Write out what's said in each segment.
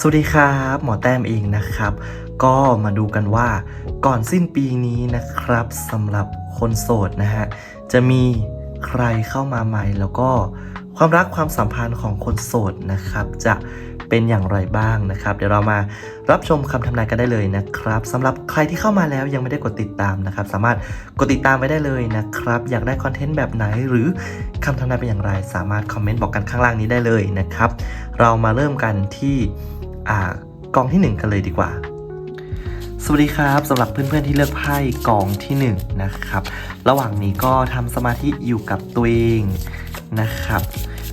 สวัสดีครับ หมอแต้มเองนะครับ ก็มาดูกันว่าก่อนสิ้นปีนี้นะครับสำหรับคนโสดนะฮะ จะมีใครเข้ามาใหม่ แล้วก็ความรักความสัมพันธ์ของคนโสดนะครับ จะเป็นอย่างไรบ้างนะครับ เดี๋ยวเรามารับชมคำทำนายกันได้เลยนะครับสำหรับใครที่เข้ามาแล้วยังไม่ได้กดติดตามนะครับ สามารถกดติดตามไว้ได้เลยนะครับ อยากได้คอนเทนต์แบบไหนหรือคำทำนายเป็นอย่างไร สามารถคอมเมนต์บอกกันข้างล่างนี้ได้เลยนะครับ เรามาเริ่มกันที่ อ่ากองที่ 1 กันเลยดีกว่า สวัสดีครับสำหรับเพื่อนๆที่เลือกไพ่กองที่ 1 นะครับ ระหว่างนี้ก็ทำสมาธิอยู่กับตัวเองนะครับ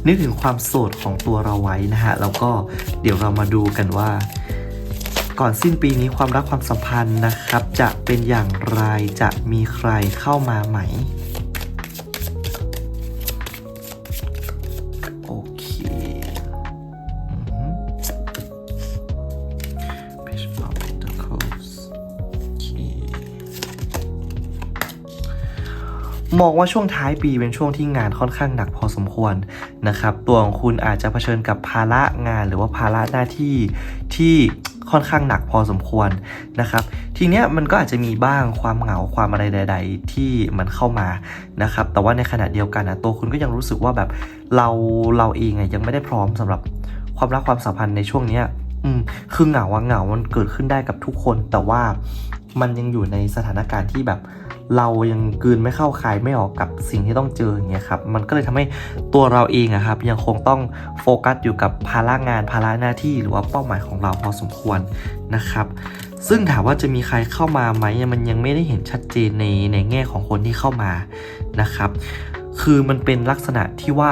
นึกถึงความโสดของตัวเราไว้นะฮะแล้วก็เดี๋ยวเรามาดูกันว่า ก่อนสิ้นปีนี้ความรักความสัมพันธ์นะครับ จะเป็นอย่างไรจะมีใครเข้ามาไหม มองว่าช่วงท้ายปีเป็นช่วงที่งานค่อนข้างหนักพอสมควรนะครับ ตัวของคุณอาจจะเผชิญกับภาระงานหรือว่าภาระหน้าที่ที่ค่อนข้างหนักพอสมควรนะครับ ทีเนี้ยมันก็อาจจะมีบ้างความเหงาความอะไรใด ๆ ที่มันเข้ามานะครับ แต่ว่าในขณะเดียวกันนะตัวคุณก็ยังรู้สึกว่าแบบเราเราเองยังไม่ได้พร้อมสำหรับความรักความสัมพันธ์ในช่วงเนี้ยอืมคือเหงาว่าเหงามันเกิดขึ้นได้กับทุกคน แต่ว่ามันยังอยู่ในสถานการณ์ที่แบบ เรายังกืนไม่เข้าคายไม่ออกกับสิ่งที่ต้องเจออย่างเงี้ยครับมันก็เลยทำให้ตัวเราเองอะครับยังคงต้องโฟกัสอยู่กับภาระงานภาระหน้าที่หรือว่าเป้าหมายของเราพอสมควรนะครับซึ่งถามว่าจะมีใครเข้ามาไหมมันยังไม่ได้เห็นชัดเจนในในแง่ของคนที่เข้ามานะครับ คือมันเป็นลักษณะที่ว่า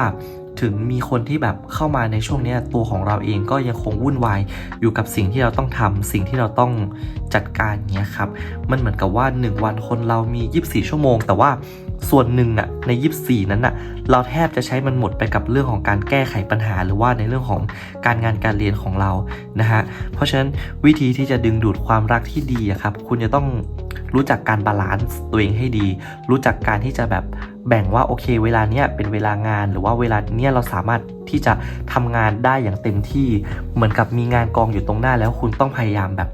ถึงมีคนที่แบบเข้ามาในช่วงนี้ตัวของเราเองก็ยังคงวุ่นวายอยู่กับสิ่งที่เราต้องทำสิ่งที่เราต้องจัดการเงี้ยครับ มันเหมือนกับว่า 1 วันคนเรามี 24 ชั่วโมง แต่ว่าส่วนหนึ่งอะใน 24 นั้นอะเราแทบจะใช้มันหมดไปกับเรื่องของการแก้ไขปัญหา หรือว่าในเรื่องของการงานการเรียนของเรานะฮะเพราะฉะนั้นวิธีที่จะดึงดูดความรักที่ดีอะครับ คุณจะต้องรู้จักการบาลานซ์ตัวเองให้ดี รู้จักการที่จะแบบ แบ่งว่าโอเค เวลาเนี้ยเป็นเวลางานหรือว่าเวลาเนี้ยเราสามารถที่จะทำงานได้อย่างเต็มที่ เหมือนกับมีงานกองอยู่ตรงหน้าแล้วคุณต้องพยายามแบบ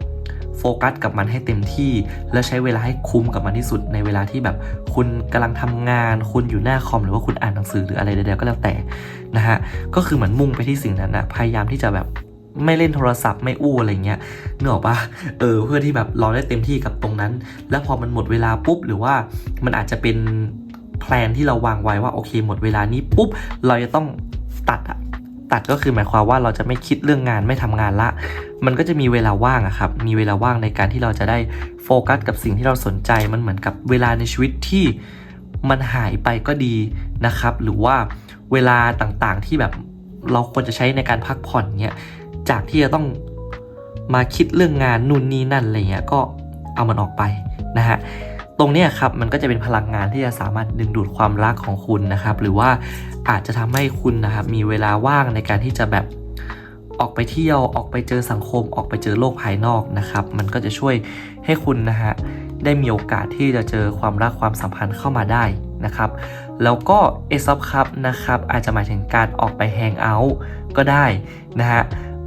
โฟกัสกับมันให้เต็มที่ และใช้เวลาให้คุ้มกับมันที่สุดในเวลาที่แบบคุณกำลังทำงาน คุณอยู่หน้าคอมหรือว่าคุณอ่านหนังสือหรืออะไรใดๆก็แล้วแต่นะฮะก็คือเหมือนมุ่งไปที่สิ่งนั้นนะพยายามที่จะแบบไม่เล่นโทรศัพท์ไม่อู้อะไรเงี้ยเนออกปะเออเพื่อที่แบบเราได้เต็มที่กับตรงนั้น แล้วพอมันหมดเวลาปุ๊บหรือว่ามันอาจจะเป็น แพลนที่เราวางไว้ว่าโอเค หมดเวลานี้ปุ๊บเราจะต้องตัดอะตัดก็คือหมายความว่าเราจะไม่คิดเรื่องงานไม่ทำงานละ มันก็จะมีเวลาว่างอะครับ มีเวลาว่างในการที่เราจะได้โฟกัสกับสิ่งที่เราสนใจ มันเหมือนกับเวลาในชีวิตที่มันหายไปก็ดีนะครับ หรือว่าเวลาต่างๆที่แบบเราควรจะใช้ในการพักผ่อนเนี่ย จากที่จะต้องมาคิดเรื่องงานนู่นนี่นั่นอะไรเงี้ย ก็เอามันออกไปนะฮะ ตรงนี้ครับมันก็จะเป็นพลังงานที่จะสามารถดึงดูดความรักของคุณนะครับ หรือว่าอาจจะทำให้คุณนะครับมีเวลาว่างในการที่จะแบบออกไปเที่ยวออกไปเจอสังคมออกไปเจอโลกภายนอกนะครับ มันก็จะช่วยให้คุณนะฮะได้มีโอกาสที่จะเจอความรักความสัมพันธ์เข้ามาได้นะครับ แล้วก็เอซอฟครับนะครับอาจจะหมายถึงการออกไปแฮงเอาท์ก็ได้นะฮะ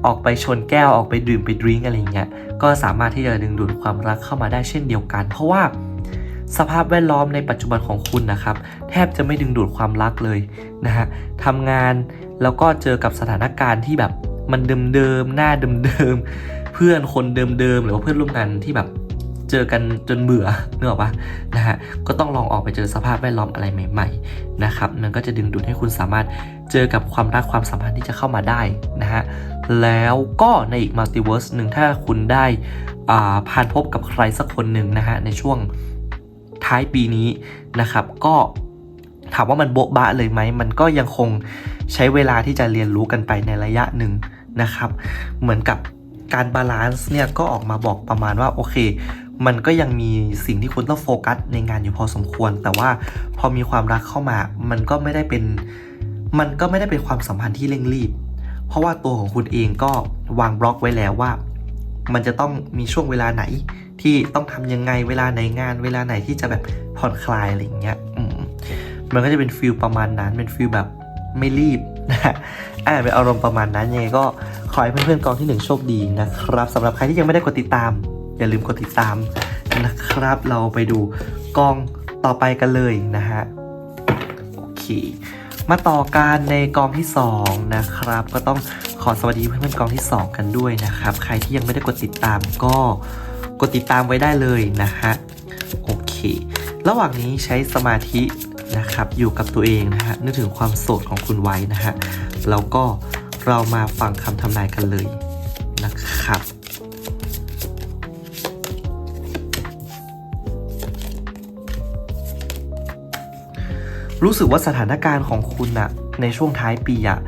ออกไปชนแก้วออกไปดื่มไปดริงอะไรเงี้ยก็สามารถที่จะดึงดูดความรักเข้ามาได้เช่นเดียวกัน เพราะว่า สภาพแวดล้อมในปัจจุบันของคุณนะครับ แทบจะไม่ดึงดูดความรักเลยนะฮะทำงานแล้วก็เจอกับสถานการณ์ที่แบบมันเดิมๆหน้าเดิมๆเพื่อนคนเดิมๆหรือว่าเพื่อนร่วมงานที่แบบเจอกันจนเบื่อเนออกปะนะฮะก็ต้องลองออกไปเจอสภาพแวดล้อมอะไรใหม่ๆนะครับมันก็จะดึงดูดให้คุณสามารถเจอกับความรักความสัมพันธ์ที่จะเข้ามาได้นะฮะแล้วก็ในอีกมัลติเวิร์สหนึ่งถ้าคุณได้อ่าผ่านพบกับใครสักคนหนึ่งนะฮะในช่วง ท้ายปีนี้นะครับ ก็ถามว่ามันโบ๊ะบะเลยไหม มันก็ยังคงใช้เวลาที่จะเรียนรู้กันไปในระยะหนึ่งนะครับ เหมือนกับการบาลานซ์เนี่ยก็ออกมาบอกประมาณว่าโอเค มันก็ยังมีสิ่งที่คุณต้องโฟกัสในงานอยู่พอสมควร แต่ว่าพอมีความรักเข้ามา มันก็ไม่ได้เป็น มันก็ไม่ได้เป็นความสัมพันธ์ที่เร่งรีบ เพราะว่าตัวของคุณเองก็วางบล็อกไว้แล้วว่า มันจะต้องมีช่วงเวลาไหน ที่ต้องทำยังไงเวลาไหนงาน เวลาไหนที่จะแบบผ่อนคลายอะไรอย่างเงี้ยอืมมันก็จะเป็นฟิลประมาณนั้นเป็นฟิลแบบไม่รีบนะฮะอ่าเป็นอารมณ์ประมาณนั้นยังไงก็ขอให้เพื่อนๆกองที่หนึ่งโชคดีนะครับสำหรับใครที่ยังไม่ได้กดติดตาม อย่าลืมกดติดตามนะครับ เราไปดูกองต่อไปกันเลยนะฮะโอเค มาต่อการในกองที่ 2 นะครับ ก็ต้องขอสวัสดีเพื่อนๆกองที่ 2 กันด้วยนะครับ ใครที่ยังไม่ได้กดติดตามก็กดติดตามไว้ได้เลยนะฮะโอเค ระหว่างนี้ใช้สมาธินะครับอยู่กับตัวเองนะฮะนึกถึงความโสดของคุณไว้นะฮะแล้วก็เรามาฟังคำทำนายกันเลยนะครับ รู้สึกว่าสถานการณ์ของคุณอะในช่วงท้ายปีอะ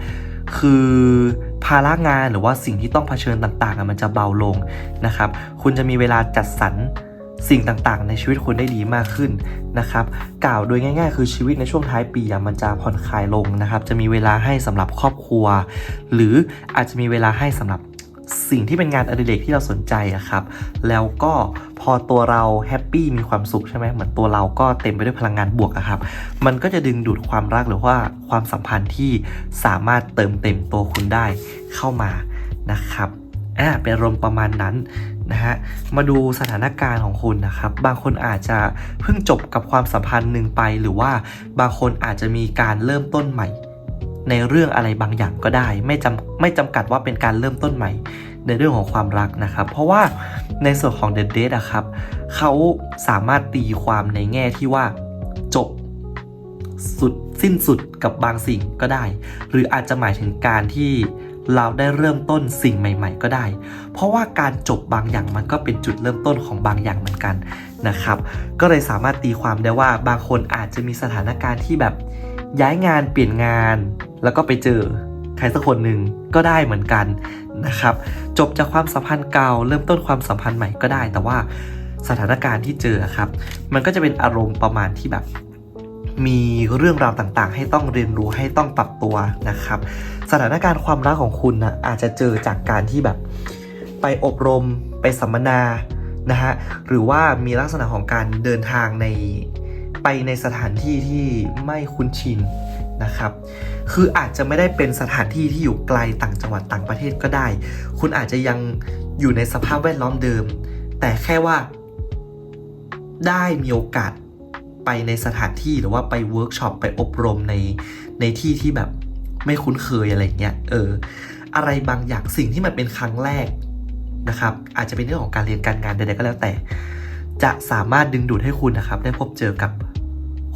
คือภาระงานหรือว่าสิ่งที่ต้องเผชิญต่างๆมันจะเบาลงนะครับ คุณจะมีเวลาจัดสรรสิ่งต่างๆ ในชีวิตคุณได้ดีมากขึ้นนะครับ กล่าวโดยง่าย ๆ คือชีวิตในช่วงท้ายปีอะมันจะผ่อนคลายลงนะครับ จะมีเวลาให้สำหรับครอบครัว หรืออาจจะมีเวลาให้สำหรับสิ่งที่เป็นงานอดิเรกที่เราสนใจอะครับ แล้วก็ พอตัวเราแฮปปี้มีความสุขใช่ไหมเหมือนตัวเราก็เต็มไปด้วยพลังงานบวกอะครับ มันก็จะดึงดูดความรักหรือว่าความสัมพันธ์ที่สามารถเติมเต็มตัวคุณได้เข้ามานะครับอ่าเป็นรมประมาณนั้นนะฮะมาดูสถานการณ์ของคุณนะครับ บางคนอาจจะเพิ่งจบกับความสัมพันธ์หนึ่งไป หรือว่าบางคนอาจจะมีการเริ่มต้นใหม่ ในเรื่องอะไรบางอย่างก็ได้ ไม่จำไม่จำกัดว่าเป็นการเริ่มต้นใหม่ ในเรื่องของความรักนะครับ เพราะว่าในส่วนของ The Date อะครับเขาสามารถตีความในแง่ที่ว่าจบสุดสิ้นสุดกับบางสิ่งก็ได้ หรืออาจจะหมายถึงการที่เราได้เริ่มต้นสิ่งใหม่ ๆ ก็ได้ เพราะว่าการจบบางอย่างมันก็เป็นจุดเริ่มต้นของบางอย่างเหมือนกันนะครับ ก็เลยสามารถตีความได้ว่าบางคนอาจจะมีสถานการณ์ที่แบบย้ายงานเปลี่ยนงาน แล้วก็ไปเจอใครสักคนหนึ่งก็ได้เหมือนกัน นะครับ จบจากความสัมพันธ์เก่า เริ่มต้นความสัมพันธ์ใหม่ก็ได้ แต่ว่าสถานการณ์ที่เจอครับ มันก็จะเป็นอารมณ์ประมาณที่แบบมีเรื่องราวต่างๆ ให้ต้องเรียนรู้ให้ต้องปรับตัวนะครับ สถานการณ์ความรักของคุณนะอาจจะเจอจากการที่แบบ ไปอบรมไปสัมมนานะฮะหรือว่ามีลักษณะของการเดินทางในไปในสถานที่ที่ไม่คุ้นชิน นะครับ คืออาจจะไม่ได้เป็นสถานที่ที่อยู่ไกลต่างจังหวัดต่างประเทศก็ได้ คุณอาจจะยังอยู่ในสภาพแวดล้อมเดิม แต่แค่ว่า ได้มีโอกาสไปในสถานที่หรือว่าไปเวิร์กช็อปไปอบรมในในที่ที่แบบไม่คุ้นเคยอะไรเงี้ย เออ อะไรบางอย่างสิ่งที่มันเป็นครั้งแรกนะครับ อาจจะเป็นเรื่องของการเรียนการงานใดๆก็แล้วแต่ จะสามารถดึงดูดให้คุณนะครับ ได้พบเจอกับ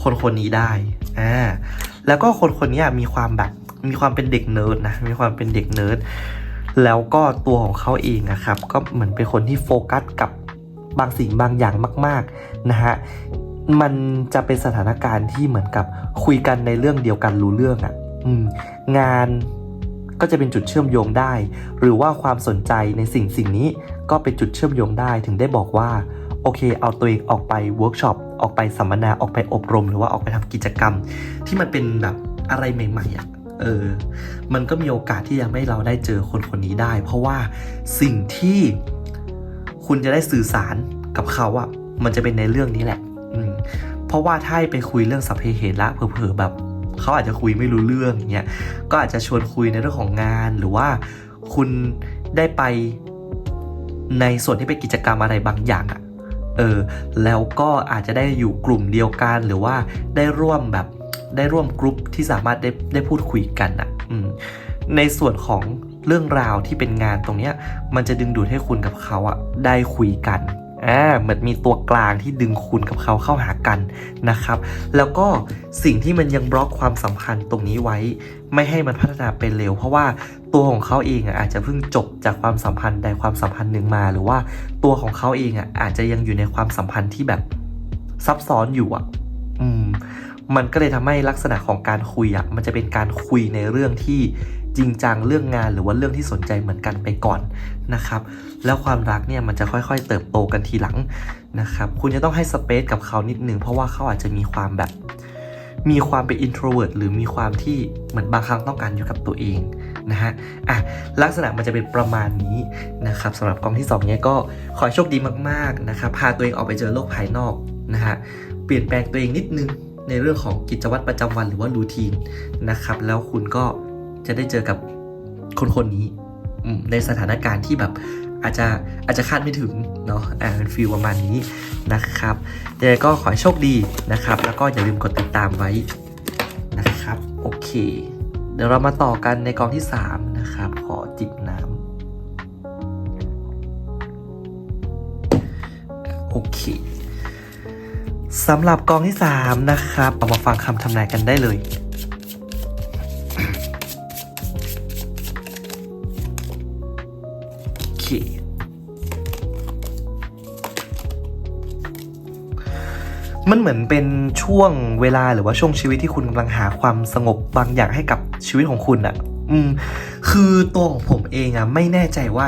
คนคนนี้ได้อ่าแล้วก็คนคนนี้มีความแบบมีความเป็นเด็กเนิร์ดนะมีความเป็นเด็กเนิร์ดแล้วก็ตัวของเขาเองนะครับ ก็เหมือนเป็นคนที่โฟกัสกับบางสิ่งบางอย่างมาก ๆนะฮะมันจะเป็นสถานการณ์ที่เหมือนกับคุยกันในเรื่องเดียวกันรู้เรื่องอะ่ะงานก็จะเป็นจุดเชื่อมโยงได้ หรือว่าความสนใจในสิ่งสิ่งนี้ก็เป็นจุดเชื่อมโยงได้ถึงได้บอกว่า โอเค เอาตัวเองออกไปเวิร์กช็อปออกไปสัมมนาออกไปอบรม หรือว่าออกไปทำกิจกรรม ที่มันเป็นแบบอะไรใหม่ๆอะ่ะเออมันก็มีโอกาสที่จะให้เราได้เจอคนคนนี้ได้ เพราะว่าสิ่งที่คุณจะได้สื่อสารกับเขาอะ่ะมันจะเป็นในเรื่องนี้แหละอืมเพราะว่าถ้าไปคุยเรื่องสัพเพเหระเผลอๆแบบเขาอาจจะคุยไม่รู้เรื่องอย่างเงี้ยก็อาจจะชวนคุยในเรื่องของงานหรือว่าคุณได้ไปในส่วนที่เป็นกิจกรรมอะไรบางอย่างอะ่ะ เออแล้วก็อาจจะได้อยู่กลุ่มเดียวกันหรือว่าได้ร่วมแบบได้ร่วมกลุ่มที่สามารถได้ได้พูดคุยกันอะ่ะอืมในส่วนของเรื่องราวที่เป็นงานตรงเนี้ยมันจะดึงดูดให้คุณกับเขาอะได้คุยกัน อ่าเหมือนมีตัวกลางที่ดึงคุณกับเขาเข้าหากันนะครับ แล้วก็สิ่งที่มันยังบล็อกความสัมพันธ์ตรงนี้ไว้ ไม่ให้มันพัฒนาเป็นเร็ว เพราะว่าตัวของเขาเองอะอาจจะเพิ่งจบจากความสัมพันธ์ใดความสัมพันธ์หนึ่งมา หรือว่าตัวของเขาเองอะอาจจะยังอยู่ในความสัมพันธ์ที่แบบซับซ้อนอยู่อะ อืม มันก็เลยทำให้ลักษณะของการคุยอะมันจะเป็นการคุยในเรื่องที่ จริงจังเรื่องงานหรือว่าเรื่องที่สนใจเหมือนกันไปก่อนนะครับ แล้วความรักเนี่ยมันจะค่อยๆ เติบโตกันทีหลังนะครับคุณจะต้องให้สเปซกับเขานิดนึงเพราะว่าเขาอาจจะมีความแบบ มีความเป็น introvert หรือมีความที่เหมือนบางครั้งต้องการอยู่กับตัวเองนะฮะอะลักษณะมันจะเป็นประมาณนี้นะครับสำหรับกองที่2เนี่ยก็ขอโชคดีมากๆนะครับพาตัวเองออกไปเจอโลกภายนอกนะฮะเปลี่ยนแปลงตัวเองนิดนึงในเรื่องของกิจวัตรประจำวันหรือว่ารูทีนนะครับแล้วคุณก็ จะได้เจอกับคนคนนี้อืมในสถานการณ์ที่แบบอาจจะอาจจะคาดไม่ถึงเนาะอ่าเป็นฟีลประมาณนี้นะครับยังไงก็ขอให้โชคดีนะครับ แล้วก็อย่าลืมกดติดตามไว้นะครับ โอเค เดี๋ยวเรามาต่อกันในกองที่ 3 นะครับ ขอจิบน้ำโอเคสำหรับกองที่ 3 นะครับเอามาฟังคำทำนายกันได้เลย มันเหมือนเป็นช่วงเวลาหรือว่าช่วงชีวิตที่คุณกำลังหาความสงบบางอย่างให้กับชีวิตของคุณอะ่ะ อืม คือตัวของผมเองอะ่ะไม่แน่ใจว่า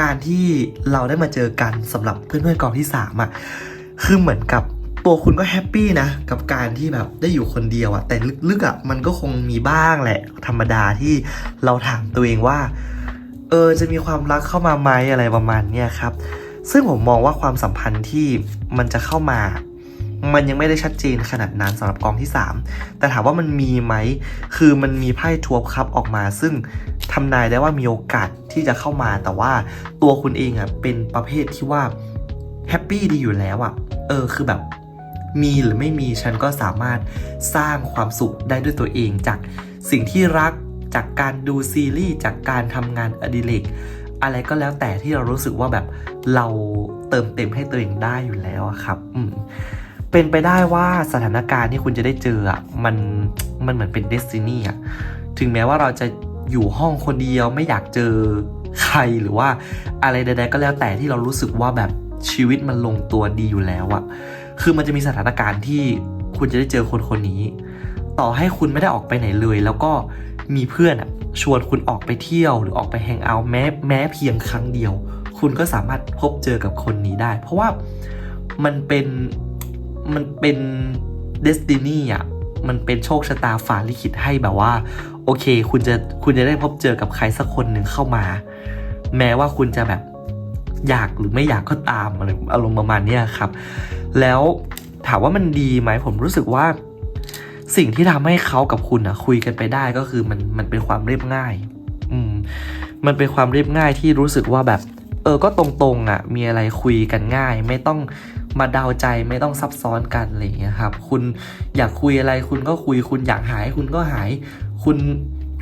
การที่เราได้มาเจอกันสำหรับเพื่อนๆกองที่สามอะ่ะคือเหมือนกับตัวคุณก็แฮปปี้นะกับการที่แบบได้อยู่คนเดียวอะ่ะแต่ลึกๆอะ่ะมันก็คงมีบ้างแหละ ธรรมดาที่เราถามตัวเองว่า เออจะมีความรักเข้ามาไหมอะไรประมาณเนี้ยครับ ซึ่งผมมองว่าความสัมพันธ์ที่มันจะเข้ามา มันยังไม่ได้ชัดเจนขนาดนั้นสำหรับกองที่ 3 แต่ถามว่ามันมีไหม คือมันมีไพ่ทัวร์คัพออกมา ซึ่งทำนายได้ว่ามีโอกาสที่จะเข้ามา แต่ว่าตัวคุณเองอะเป็นประเภทที่ว่าแฮปปี้ดีอยู่แล้วอะ เออ คือแบบมีหรือไม่มีฉันก็สามารถสร้างความสุขได้ด้วยตัวเอง จากสิ่งที่รักจากการดูซีรีส์จากการทำงานอดิเรกอะไรก็แล้วแต่ที่เรารู้สึกว่าแบบเราเติมเต็มให้ตัวเองได้อยู่แล้วครับ อืม เป็นไปได้ว่าสถานการณ์ที่คุณจะได้เจออะมันมันเหมือนเป็นเดสตินีอะถึงแม้ว่าเราจะอยู่ห้องคนเดียวไม่อยากเจอใครหรือว่าอะไรใดๆก็แล้วแต่ที่เรารู้สึกว่าแบบชีวิตมันลงตัวดีอยู่แล้วอะคือมันจะมีสถานการณ์ที่คุณจะได้เจอคนคนนี้ ต่อให้คุณไม่ได้ออกไปไหนเลย แล้วก็มีเพื่อนอะชวนคุณออกไปเที่ยวหรือออกไปแฮงเอาท์แม้แม้เพียงครั้งเดียว คุณก็สามารถพบเจอกับคนนี้ได้ เพราะว่ามันเป็น มันเป็นเดสตินีอะมันเป็นโชคชะตาฝาลิขิตให้แบบว่า โอเค คุณจะคุณจะได้พบเจอกับใครสักคนหนึ่งเข้ามา แม้ว่าคุณจะแบบอยากหรือไม่อยากก็ตามอะไรอารมณ์ประมาณนี้ครับ แล้วถามว่ามันดีไหมผมรู้สึกว่า สิ่งที่ทำให้เขากับคุณอะคุยกันไปได้ก็คือมันมันเป็นความเรียบง่าย อืม มันเป็นความเรียบง่ายที่รู้สึกว่าแบบ เออก็ตรงๆอะมีอะไรคุยกันง่าย ไม่ต้อง มาเดาใจไม่ต้องซับซ้อนกันอะไรอย่างเงี้ยครับ คุณอยากคุยอะไรคุณก็คุย คุณอยากหาย คุณก็หาย คุณ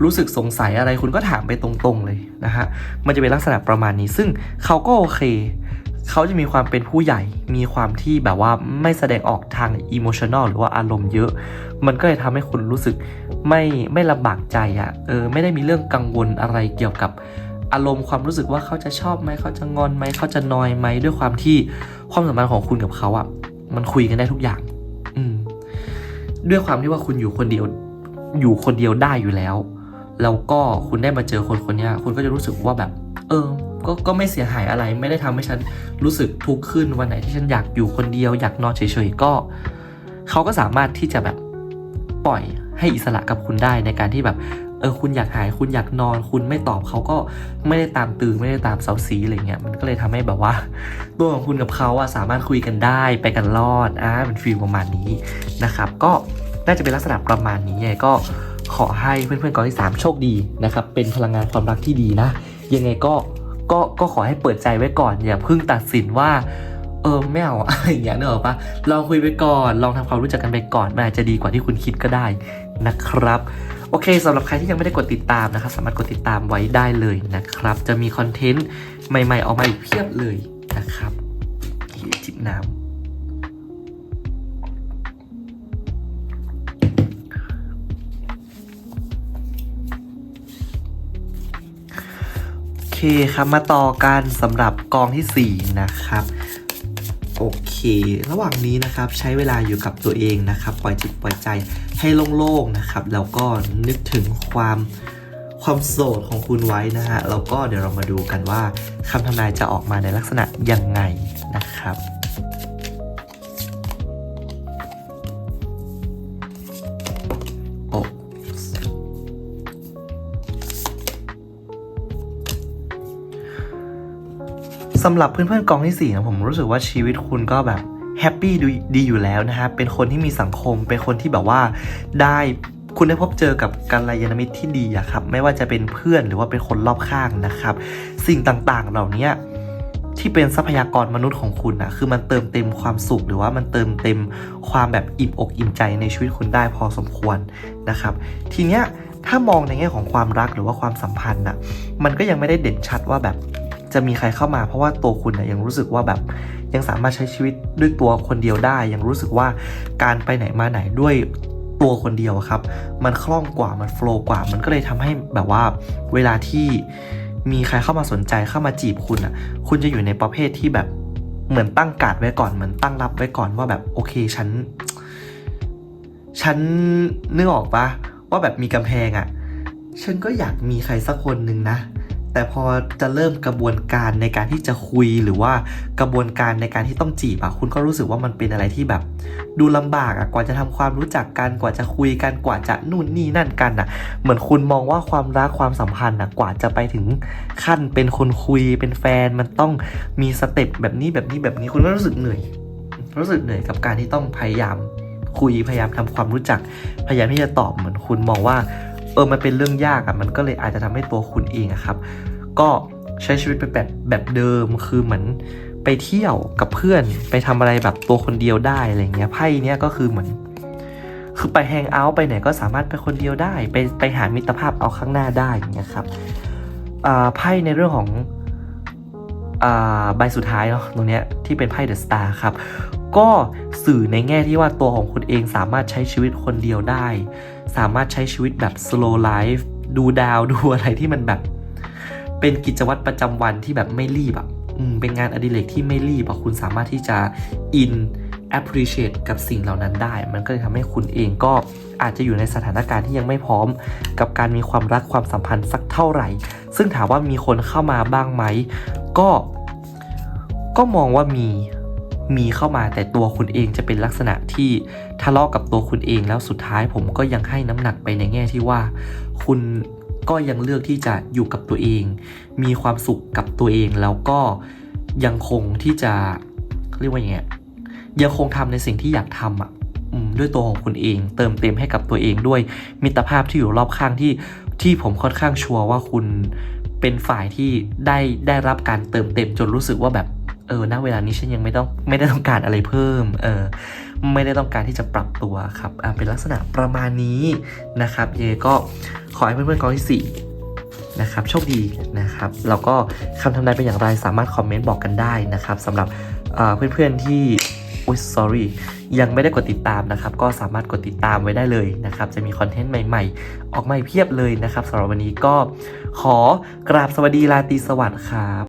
รู้สึกสงสัยอะไรคุณก็ถามไปตรงๆเลยนะฮะ มันจะเป็นลักษณะประมาณนี้ ซึ่งเขาก็โอเค เขาจะมีความเป็นผู้ใหญ่ มีความที่แบบว่าไม่แสดงออกทางอิโมชัน a ลหรือว่าอารมณ์เยอะ มันก็เลยทำให้คุณรู้สึกไม่ไม่ลำบากใจอะ่ะ เออ ไม่ได้มีเรื่องกังวลอะไรเกี่ยวกับ อารมณ์ความรู้สึกว่าเขาจะชอบไหมเขาจะงอนไหมเขาจะนอยไหมด้วยความที่ความสัมพันธ์ของคุณกับเขาอะ่ะ มันคุยกันได้ทุกอย่าง อืม ด้วยความที่ว่าคุณอยู่คนเดียว อยู่คนเดียวได้อยู่แล้ว แล้วก็คุณได้มาเจอคนคนนี้คุณก็จะรู้สึกว่าแบบ เออ ก็ก็ไม่เสียหายอะไร ไม่ได้ทำให้ฉันรู้สึกทุกข์ขึ้นวันไหนที่ฉันอยากอยู่คนเดียว อยากนอนเฉยๆก็เขาก็สามารถที่จะแบบปล่อยให้อิสระกับคุณได้ในการที่แบบ เออคุณอยากหายคุณอยากนอน คุณไม่ตอบเขาก็ไม่ได้ตามตือไม่ได้ตามเสาสีอะไรเงี้ยมันก็เลยทำให้แบบว่า ตัวของคุณกับเขาอะสามารถคุยกันได้ไปกันรอดอ่าเป็นฟีลประมาณนี้นะครับก็น่าจะเป็นลักษณะประมาณนี้ไงก็ขอให้เพื่อนๆกองที่ 3 โชคดีนะครับ เป็นพลังงานความรักที่ดีนะ ยังไงก็ก็ก็ขอให้เปิดใจไว้ก่อนอย่าเพิ่งตัดสินว่า เออไม่เอาอะไรอย่างเงี้ยเนอะปะลองคุยไปก่อน ลองทำความรู้จักกันไปก่อนมันอาจจะดีกว่าที่คุณคิดก็ได้นะครับ อเคสำหรับใครที่ยังไม่ได้กดติดตามนะครับ สามารถกดติดตามไว้ได้เลยนะครับ จะมีคอนเทนต์ใหม่ๆออกมาอีกเพียบเลยนะครับจิบน้ำโอเคครับมาต่อกันสำหรับกองทีสี่ 4 นะครับ โอเค ระหว่างนี้นะครับใช้เวลาอยู่กับตัวเองนะครับ ปล่อยจิตปล่อยใจ ให้โล่งๆนะครับ แล้วก็นึกถึงความความโสดของคุณไว้นะฮะแล้วก็เดี๋ยวเรามาดูกันว่าคำทำนายจะออกมาในลักษณะยังไงนะครับสำหรับเพื่อนๆกองที่สี่นะผมรู้สึกว่าชีวิตคุณก็แบบ ฮปปี้ดีดีอยู่แล้วนะฮะเป็นคนที่มีสังคม เป็นคนที่แบบว่าได้คุณได้พบเจอกับกัลยาณมิตรที่ดีอะครับ ไม่ว่าจะเป็นเพื่อนหรือว่าเป็นคนรอบข้างนะครับ สิ่งต่างๆ เหล่านี้ที่เป็นทรัพยากรมนุษย์ของคุณนะคือมันเติมเต็มความสุขหรือว่ามันเติมเต็มความแบบอิ่มอกอิ่มใจในชีวิตคุณได้พอสมควรนะครับ ทีเนี้ยถ้ามองในแง่ของความรักหรือว่าความสัมพันธ์นะมันก็ยังไม่ได้เด่นชัดว่าแบบ จะมีใครเข้ามาเพราะว่าตัวคุณนะยังรู้สึกว่าแบบยังสามารถใช้ชีวิตด้วยตัวคนเดียวได้ ยังรู้สึกว่าการไปไหนมาไหนด้วยตัวคนเดียวครับ มันคล่องกว่ามันโฟล์กว่า มันก็เลยทำให้แบบว่าเวลาที่มีใครเข้ามาสนใจเข้ามาจีบคุณอะ คุณจะอยู่ในประเภทที่แบบเหมือนตั้งการ์ดไว้ก่อนเหมือนตั้งรับไว้ก่อนว่าแบบโอเคฉัน ฉันนึกออกปะว่าแบบมีกำแพงอะ่ะ ฉันก็อยากมีใครสักคนหนึ่งนะ แต่พอจะเริ่มกระบวนการในการที่จะคุยหรือว่ากระบวนการในการที่ต้องจีบอะคุณก็รู้สึกว่ามันเป็นอะไรที่แบบ ดูลำบากอะกว่าจะทำความรู้จักกันกว่าจะคุยกันกว่าจะนู่นนี่นั่นกันอะเหมือนคุณมองว่าความรักความสัมพันธ์อะกว่าจะไปถึงขั้นเป็นคนคุยเป็นแฟนมันต้องมีสเต็ปแบบนี้แบบนี้แบบนี้คุณก็รู้สึกเหนื่อย รู้สึกเหนื่อยกับการที่ต้องพยายามคุยพยายามทำความรู้จักพยายามที่จะตอบเหมือนคุณมองว่า เออมันเป็นเรื่องยากอะ่ะมันก็เลยอาจจะทำให้ตัวคุณเองอะครับ ก็ใช้ชีวิตเป็นแบบแบบเดิมคือเหมือนไปเที่ยวกับเพื่อนไปทำอะไรแบบตัวคนเดียวได้อะไรเงี้ยไพ่เนี้ยก็คือเหมือน คือไปแฮงเอาท์ไปไหนก็สามารถไปคนเดียวได้ ไปไปหามิตรภาพเอาข้างหน้าได้อย่างเงี้ยครับอ่าไพ่ในเรื่องของอ่าใบสุดท้ายเนาะตรงเนี้ยที่เป็นไพ่เดอะสตาร์ครับ ก็สื่อในแง่ที่ว่าตัวของคุณเองสามารถใช้ชีวิตคนเดียวได้ สามารถใช้ชีวิตแบบ slow life ดูดาวดูอะไรที่มันแบบ เป็นกิจวัตรประจำวันที่แบบไม่รีบอะอืมเป็นงานอดิเรกที่ไม่รีบอะคุณสามารถที่จะ in appreciate กับสิ่งเหล่านั้นได้ มันก็เลยทำให้คุณเองก็อาจจะอยู่ในสถานการณ์ที่ยังไม่พร้อม กับการมีความรักความสัมพันธ์สักเท่าไหร่ ซึ่งถามว่ามีคนเข้ามาบ้างไหม ก็ก็มองว่ามี มีเข้ามาแต่ตัวคุณเองจะเป็นลักษณะที่ทะเลาะกับตัวคุณเองแล้วสุดท้ายผมก็ยังให้น้ำหนักไปในแง่ที่ว่า คุณก็ยังเลือกที่จะอยู่กับตัวเอง มีความสุขกับตัวเองแล้วก็ยังคงที่จะเรียกว่าอย่างไงยังคงทำในสิ่งที่อยากทำอะด้วยตัวของคุณเอง เติมเต็มให้กับตัวเองด้วยมิตรภาพที่อยู่รอบข้างที่ที่ผมค่อนข้างชัวร์ว่าคุณเป็นฝ่ายที่ได้ได้รับการเติมเต็มจนรู้สึกว่าแบบ เออ ณ เวลานี้ฉันยังไม่ต้องไม่ได้ต้องการอะไรเพิ่ม เออ ไม่ได้ต้องการที่จะปรับตัวครับ อ่าเป็นลักษณะประมาณนี้นะครับ เยก็ขอให้เพื่อนๆกองที่สี่นะครับ โชคดีนะครับ แล้วก็คำทำนายเป็นอย่างไรสามารถคอมเมนต์บอกกันได้นะครับสำหรับเพื่อนๆที่อุ้ย sorry ยังไม่ได้กดติดตามนะครับ ก็สามารถกดติดตามไว้ได้เลยนะครับ จะมีคอนเทนต์ใหม่ๆ ออกมาเพียบเลยนะครับสำหรับวันนี้ก็ขอกราบสวัสดีราตีสวัสดิ์ครับ